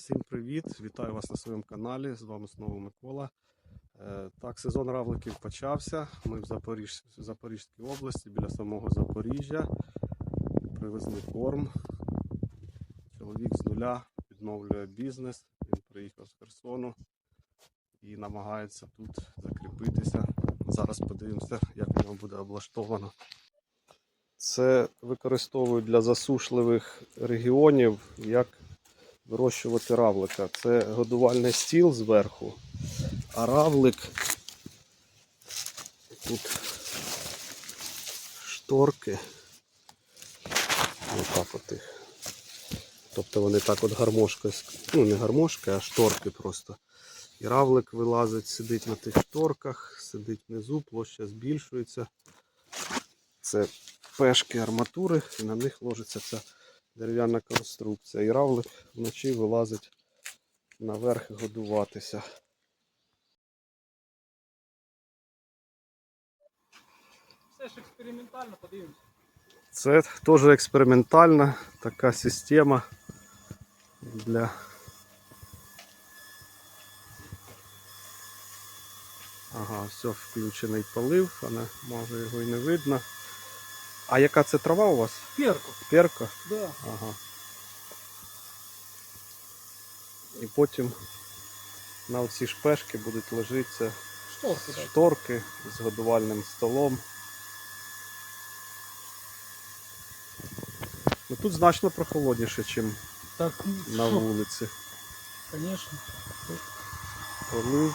Всім привіт! Вітаю вас на своєму каналі. З вами знову Микола. Е, Так, сезон равликів почався. Ми в, Запоріж... Запорізькій області біля самого Запоріжжя. Привезли корм. Чоловік з нуля відновлює бізнес. Він приїхав з Херсону і намагається тут закріпитися. Зараз подивимося, як в нього буде облаштовано. Це використовують для засушливих регіонів як вирощувати равлика. Це годувальний стіл зверху, а равлик тут шторки. Отак. Тобто вони так от гармошкою, ну не гармошкою, а шторки просто. І равлик вилазить, сидить на тих шторках, сидить внизу, площа збільшується. Це пешки арматури, і на них ложиться ця дерев'яна конструкція. І равлик вночі вилазить наверх годуватися. Все ж експериментально, подивимось. Це теж експериментальна така система для. Ага, все, включений полив, але може його і не видно. А яка це трава у вас? Перку. Перка? Да. Ага. І потім на оці шпешки будуть ложитися Шторки, шторки з годувальним столом. Ну, тут значно прохолодніше, ніж Так, на що, вулиці. Конечно. Полив.